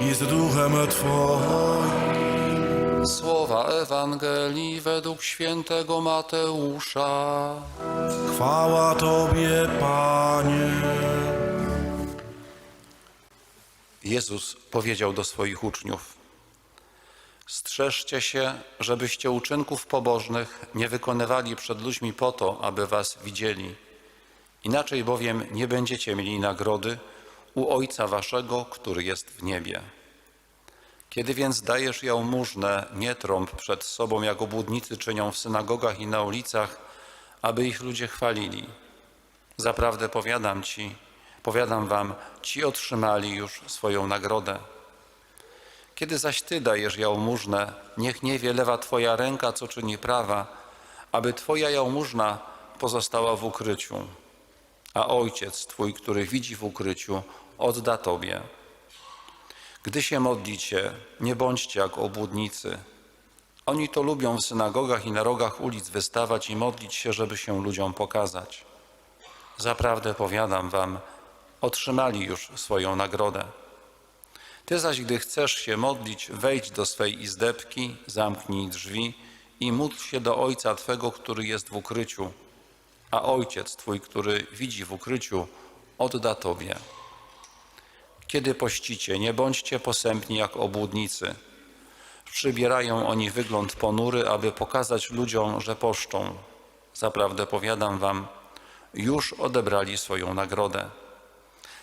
I z duchem Twoim. Słowa Ewangelii według świętego Mateusza. Chwała Tobie, Panie. Jezus powiedział do swoich uczniów: Strzeżcie się, żebyście uczynków pobożnych nie wykonywali przed ludźmi po to, aby was widzieli. Inaczej bowiem nie będziecie mieli nagrody u Ojca Waszego, który jest w niebie. Kiedy więc dajesz jałmużnę, nie trąb przed sobą, jak obłudnicy czynią w synagogach i na ulicach, aby ich ludzie chwalili. Zaprawdę powiadam ci, powiadam wam, ci otrzymali już swoją nagrodę. Kiedy zaś ty dajesz jałmużnę, niech nie wie lewa twoja ręka, co czyni prawa, aby twoja jałmużna pozostała w ukryciu, a ojciec twój, który widzi w ukryciu, odda tobie. Gdy się modlicie, nie bądźcie jak obłudnicy. Oni to lubią w synagogach i na rogach ulic wystawać i modlić się, żeby się ludziom pokazać. Zaprawdę powiadam wam, otrzymali już swoją nagrodę. Ty zaś, gdy chcesz się modlić, wejdź do swej izdebki, zamknij drzwi i módl się do Ojca Twego, który jest w ukryciu, a Ojciec Twój, który widzi w ukryciu, odda Tobie. Kiedy pościcie, nie bądźcie posępni jak obłudnicy. Przybierają oni wygląd ponury, aby pokazać ludziom, że poszczą. Zaprawdę powiadam wam, już odebrali swoją nagrodę.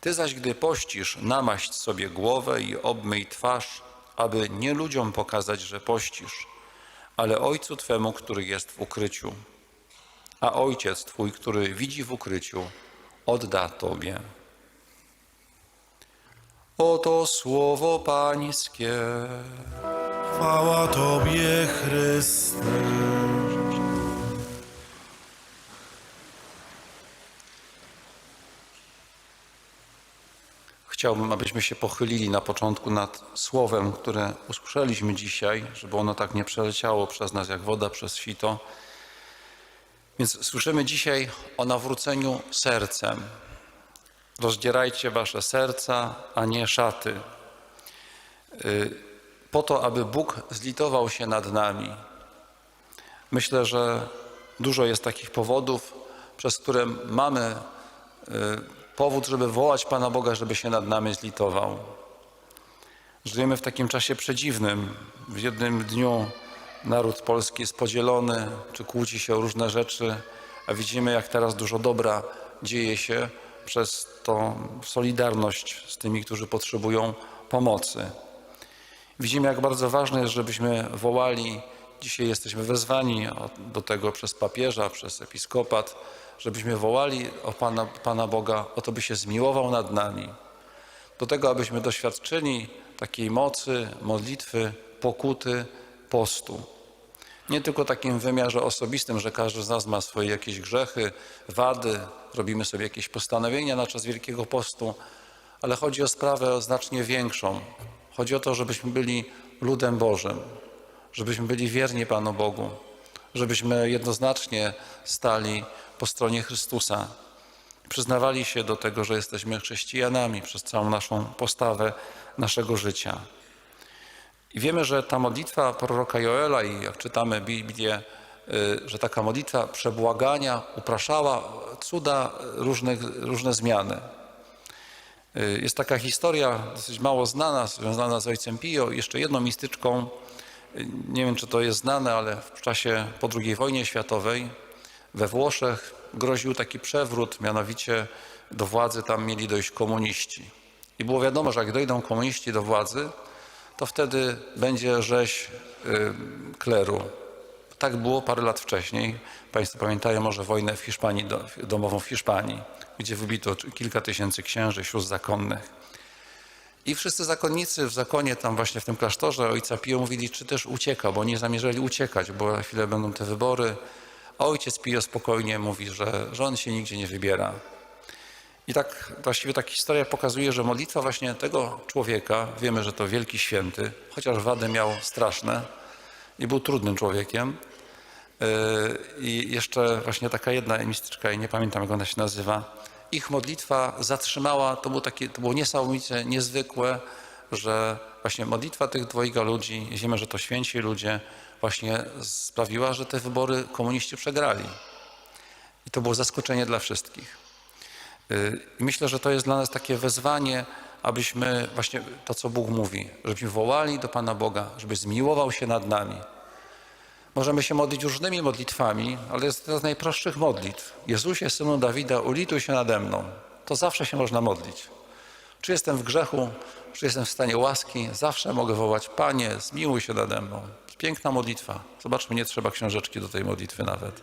Ty zaś, gdy pościsz, namaść sobie głowę i obmyj twarz, aby nie ludziom pokazać, że pościsz, ale Ojcu Twemu, który jest w ukryciu. A Ojciec Twój, który widzi w ukryciu, odda Tobie. Oto słowo Pańskie. Chwała Tobie, Chryste. Chciałbym, abyśmy się pochylili na początku nad słowem, które usłyszeliśmy dzisiaj, żeby ono tak nie przeleciało przez nas jak woda przez sito. Więc słyszymy dzisiaj o nawróceniu sercem. Rozdzierajcie wasze serca, a nie szaty. Y, Po to, aby Bóg zlitował się nad nami. Myślę, że dużo jest takich powodów, przez które mamy y, powód, żeby wołać Pana Boga, żeby się nad nami zlitował. Żyjemy w takim czasie przedziwnym. W jednym dniu naród polski jest podzielony, czy kłóci się o różne rzeczy, a widzimy, jak teraz dużo dobra dzieje się przez tą solidarność z tymi, którzy potrzebują pomocy. Widzimy, jak bardzo ważne jest, żebyśmy wołali. Dzisiaj jesteśmy wezwani do tego przez papieża, przez episkopat, żebyśmy wołali o Pana, Pana Boga, o to, by się zmiłował nad nami. Do tego, abyśmy doświadczyli takiej mocy, modlitwy, pokuty, postu. Nie tylko takim wymiarze osobistym, że każdy z nas ma swoje jakieś grzechy, wady, robimy sobie jakieś postanowienia na czas Wielkiego Postu, ale chodzi o sprawę znacznie większą. Chodzi o to, żebyśmy byli ludem Bożym, żebyśmy byli wierni Panu Bogu, żebyśmy jednoznacznie stali po stronie Chrystusa, przyznawali się do tego, że jesteśmy chrześcijanami przez całą naszą postawę naszego życia. I wiemy, że ta modlitwa proroka Joela i jak czytamy Biblię, y, że taka modlitwa przebłagania upraszała cuda, różnych, różne zmiany. Y, Jest taka historia dosyć mało znana, związana z ojcem Pio, jeszcze jedną mistyczką. Y, Nie wiem, czy to jest znane, ale w czasie po II wojnie światowej we Włoszech groził taki przewrót, mianowicie do władzy tam mieli dojść komuniści. I było wiadomo, że jak dojdą komuniści do władzy, to wtedy będzie rzeź y, kleru. Tak było parę lat wcześniej. Państwo pamiętają może wojnę w Hiszpanii, do, domową w Hiszpanii, gdzie wybito kilka tysięcy księży, sióstr zakonnych. I wszyscy zakonnicy w zakonie, tam właśnie w tym klasztorze ojca Pio mówili, czy też ucieka, bo nie zamierzali uciekać, bo za chwilę będą te wybory. A ojciec Pio spokojnie mówi, że, że on się nigdzie nie wybiera. I tak właściwie ta historia pokazuje, że modlitwa właśnie tego człowieka, wiemy, że to wielki święty, chociaż wady miał straszne i był trudnym człowiekiem. Yy, I jeszcze właśnie taka jedna mistyczka, i nie pamiętam jak ona się nazywa, ich modlitwa zatrzymała, to było, takie, to było niesamowicie niezwykłe, że właśnie modlitwa tych dwojga ludzi, wiemy, że to święci ludzie, właśnie sprawiła, że te wybory komuniści przegrali. I to było zaskoczenie dla wszystkich. Y, myślę, że to jest dla nas takie wezwanie, abyśmy właśnie to, co Bóg mówi, żebyśmy wołali do Pana Boga, żeby zmiłował się nad nami. Możemy się modlić różnymi modlitwami, ale jest to z najprostszych modlitw. Jezusie, Synu Dawida, ulituj się nade mną. To zawsze się można modlić. Czy jestem w grzechu, czy jestem w stanie łaski, zawsze mogę wołać, Panie, zmiłuj się nade mną. Piękna modlitwa. Zobaczmy, nie trzeba książeczki do tej modlitwy nawet.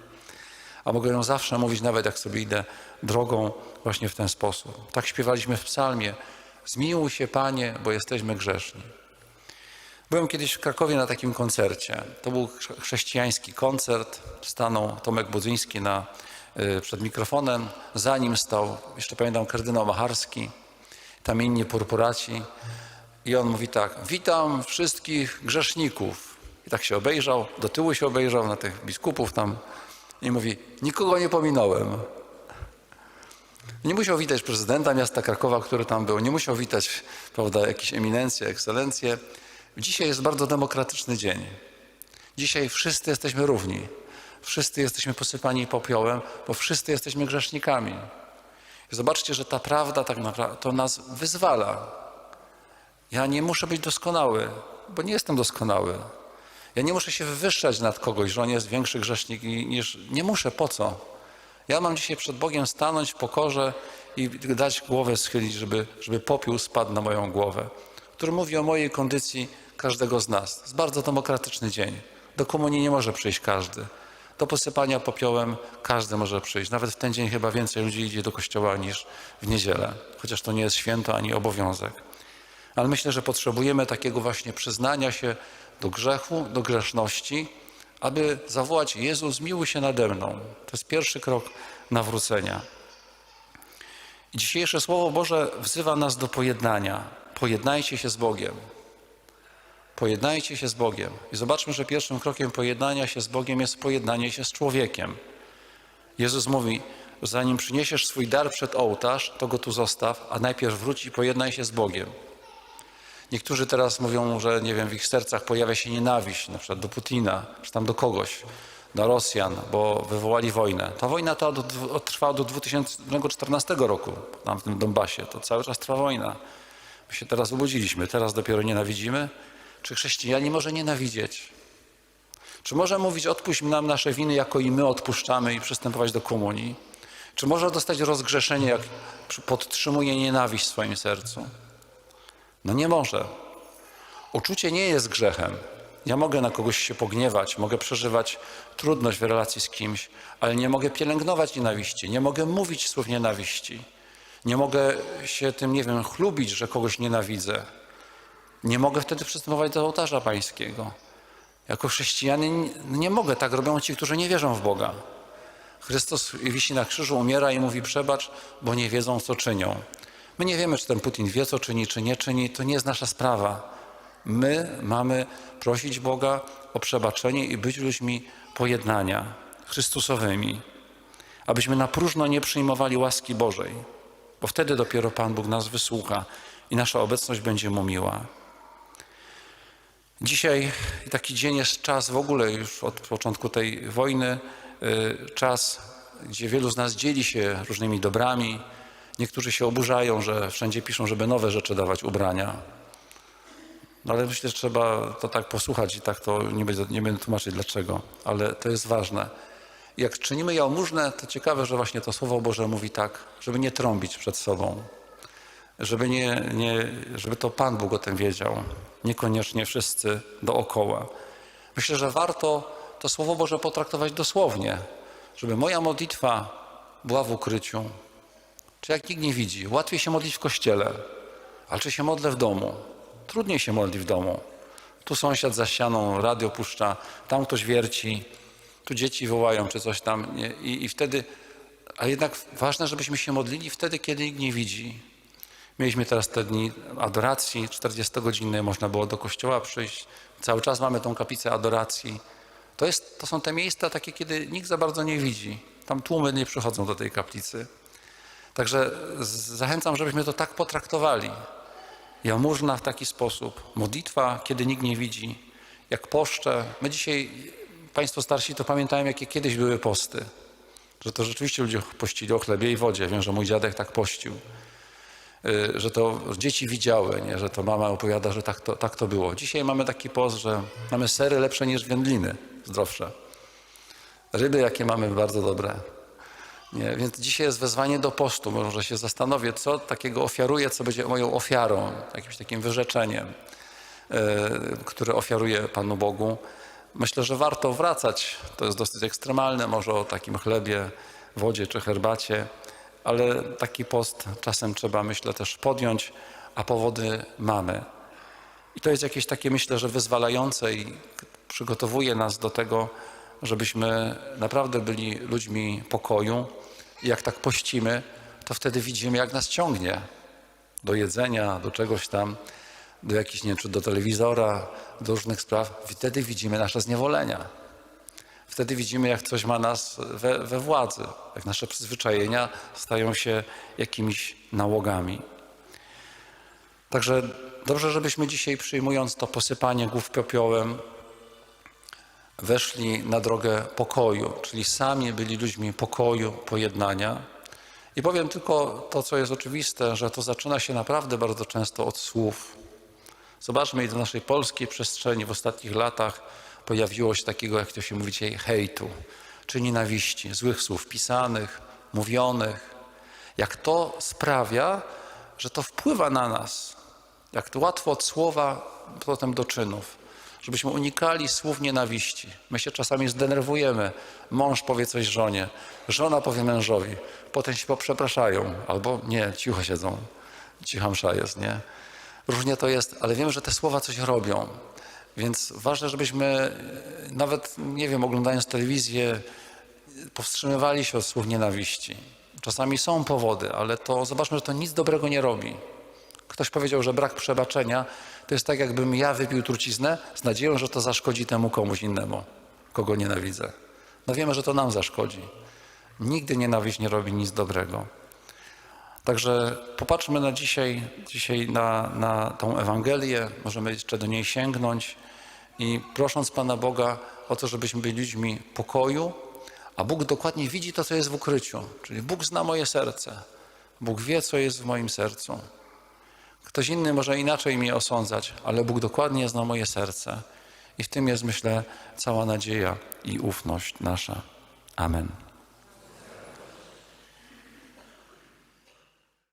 A mogę ją zawsze mówić, nawet jak sobie idę drogą właśnie w ten sposób. Tak śpiewaliśmy w psalmie. Zmiłuj się, Panie, bo jesteśmy grzeszni. Byłem kiedyś w Krakowie na takim koncercie. To był chrze- chrześcijański koncert. Stanął Tomek Budzyński na, y, przed mikrofonem. Za nim stał, jeszcze pamiętam, kardynał Macharski, tam inni purpuraci. I on mówi tak, witam wszystkich grzeszników. I tak się obejrzał, do tyłu się obejrzał na tych biskupów tam i mówi, nikogo nie pominąłem. Nie musiał witać prezydenta miasta Krakowa, który tam był, nie musiał witać, prawda, jakieś eminencje, ekscelencje. Dzisiaj jest bardzo demokratyczny dzień. Dzisiaj wszyscy jesteśmy równi. Wszyscy jesteśmy posypani popiołem, bo wszyscy jesteśmy grzesznikami. I zobaczcie, że ta prawda tak naprawdę to nas wyzwala. Ja nie muszę być doskonały, bo nie jestem doskonały. Ja nie muszę się wywyższać nad kogoś, że on jest większy grzesznik niż. Nie muszę, po co? Ja mam dzisiaj przed Bogiem stanąć w pokorze i dać głowę schylić, żeby, żeby popiół spadł na moją głowę, który mówi o mojej kondycji każdego z nas. To jest bardzo demokratyczny dzień. Do komunii nie może przyjść każdy. Do posypania popiołem każdy może przyjść. Nawet w ten dzień chyba więcej ludzi idzie do kościoła niż w niedzielę, chociaż to nie jest święto ani obowiązek. Ale myślę, że potrzebujemy takiego właśnie przyznania się do grzechu, do grzeszności, aby zawołać Jezus, zmiłuj się nade mną. To jest pierwszy krok nawrócenia. I dzisiejsze Słowo Boże wzywa nas do pojednania. Pojednajcie się z Bogiem. Pojednajcie się z Bogiem. I zobaczmy, że pierwszym krokiem pojednania się z Bogiem jest pojednanie się z człowiekiem. Jezus mówi, zanim przyniesiesz swój dar przed ołtarz, to go tu zostaw, a najpierw wróć i pojednaj się z Bogiem. Niektórzy teraz mówią, że nie wiem, w ich sercach pojawia się nienawiść, na przykład do Putina, czy tam do kogoś, do Rosjan, bo wywołali wojnę. Ta wojna to od, od, trwała do 2014 roku, tam w tym Donbasie. To cały czas trwa wojna. My się teraz obudziliśmy, teraz dopiero nienawidzimy. Czy chrześcijanin może nienawidzieć? Czy może mówić, odpuść nam nasze winy, jako i my odpuszczamy i przystępować do komunii? Czy może dostać rozgrzeszenie, jak podtrzymuje nienawiść w swoim sercu? No nie może. Uczucie nie jest grzechem. Ja mogę na kogoś się pogniewać, mogę przeżywać trudność w relacji z kimś, ale nie mogę pielęgnować nienawiści, nie mogę mówić słów nienawiści. Nie mogę się tym, nie wiem, chlubić, że kogoś nienawidzę. Nie mogę wtedy przystępować do ołtarza pańskiego. Jako chrześcijanin nie mogę, tak robią ci, którzy nie wierzą w Boga. Chrystus wisi na krzyżu, umiera i mówi przebacz, bo nie wiedzą, co czynią. My nie wiemy, czy ten Putin wie, co czyni, czy nie czyni. To nie jest nasza sprawa. My mamy prosić Boga o przebaczenie i być ludźmi pojednania Chrystusowymi, abyśmy na próżno nie przyjmowali łaski Bożej, bo wtedy dopiero Pan Bóg nas wysłucha i nasza obecność będzie mu miła. Dzisiaj taki dzień jest czas w ogóle już od początku tej wojny, y, czas, gdzie wielu z nas dzieli się różnymi dobrami. Niektórzy się oburzają, że wszędzie piszą, żeby nowe rzeczy dawać, ubrania. No ale myślę, że trzeba to tak posłuchać i tak to nie będę, nie będę tłumaczyć dlaczego, ale to jest ważne. Jak czynimy jałmużnę, to ciekawe, że właśnie to Słowo Boże mówi tak, żeby nie trąbić przed sobą, żeby, nie, nie, żeby to Pan Bóg o tym wiedział, niekoniecznie wszyscy dookoła. Myślę, że warto to Słowo Boże potraktować dosłownie, żeby moja modlitwa była w ukryciu. Czy jak nikt nie widzi, łatwiej się modlić w kościele, ale czy się modlę w domu? Trudniej się modli w domu. Tu sąsiad za ścianą radio puszcza, tam ktoś wierci, tu dzieci wołają czy coś tam. I, I wtedy, a jednak ważne, żebyśmy się modlili wtedy, kiedy nikt nie widzi. Mieliśmy teraz te dni adoracji 40-godzinnej, można było do kościoła przyjść. Cały czas mamy tą kaplicę adoracji. To, jest, to są te miejsca takie, kiedy nikt za bardzo nie widzi. Tam tłumy nie przychodzą do tej kaplicy. Także zachęcam, żebyśmy to tak potraktowali. Jałmużna w taki sposób, modlitwa, kiedy nikt nie widzi, jak poszcze. My dzisiaj, Państwo starsi, to pamiętają, jakie kiedyś były posty. Że to rzeczywiście ludzie pościli o chlebie i wodzie. Wiem, że mój dziadek tak pościł. Y, Że to dzieci widziały, nie? że to mama opowiada, że tak to, tak to było. Dzisiaj mamy taki post, że mamy sery lepsze niż wędliny, zdrowsze. Ryby, jakie mamy, bardzo dobre. Nie, więc dzisiaj jest wezwanie do postu. Może się zastanowię, co takiego ofiaruję, co będzie moją ofiarą, jakimś takim wyrzeczeniem, e, które ofiaruję Panu Bogu. Myślę, że warto wracać. To jest dosyć ekstremalne, może o takim chlebie, wodzie czy herbacie, ale taki post czasem trzeba, myślę, też podjąć, a powody mamy. I to jest jakieś takie, myślę, że wyzwalające i przygotowuje nas do tego, żebyśmy naprawdę byli ludźmi pokoju. Jak tak pościmy, to wtedy widzimy, jak nas ciągnie do jedzenia, do czegoś tam, do jakichś, nie czy do telewizora, do różnych spraw. Wtedy widzimy nasze zniewolenia. Wtedy widzimy, jak coś ma nas we, we władzy, jak nasze przyzwyczajenia stają się jakimiś nałogami. Także dobrze, żebyśmy dzisiaj przyjmując to posypanie głów popiołem, weszli na drogę pokoju, czyli sami byli ludźmi pokoju, pojednania. I powiem tylko to, co jest oczywiste, że to zaczyna się naprawdę bardzo często od słów. Zobaczmy, ile w naszej polskiej przestrzeni w ostatnich latach pojawiło się takiego, jak to się mówi dzisiaj, hejtu, czy nienawiści, złych słów pisanych, mówionych. Jak to sprawia, że to wpływa na nas. Jak to łatwo od słowa potem do czynów. Żebyśmy unikali słów nienawiści. My się czasami zdenerwujemy. Mąż powie coś żonie, żona powie mężowi. Potem się poprzepraszają. Albo nie, cicho siedzą. Cicha msza jest, nie? Różnie to jest, ale wiem, że te słowa coś robią. Więc ważne, żebyśmy e, nawet, nie wiem, oglądając telewizję, powstrzymywali się od słów nienawiści. Czasami są powody, ale to zobaczmy, że to nic dobrego nie robi. Ktoś powiedział, że brak przebaczenia to jest tak, jakbym ja wypił truciznę z nadzieją, że to zaszkodzi temu komuś innemu, kogo nienawidzę. No wiemy, że to nam zaszkodzi. Nigdy nienawiść nie robi nic dobrego. Także popatrzmy na dzisiaj, dzisiaj na, na tą Ewangelię, możemy jeszcze do niej sięgnąć i prosząc Pana Boga o to, żebyśmy byli ludźmi pokoju, a Bóg dokładnie widzi to, co jest w ukryciu. Czyli Bóg zna moje serce. Bóg wie, co jest w moim sercu. Ktoś inny może inaczej mnie osądzać, ale Bóg dokładnie zna moje serce. I w tym jest, myślę, cała nadzieja i ufność nasza. Amen.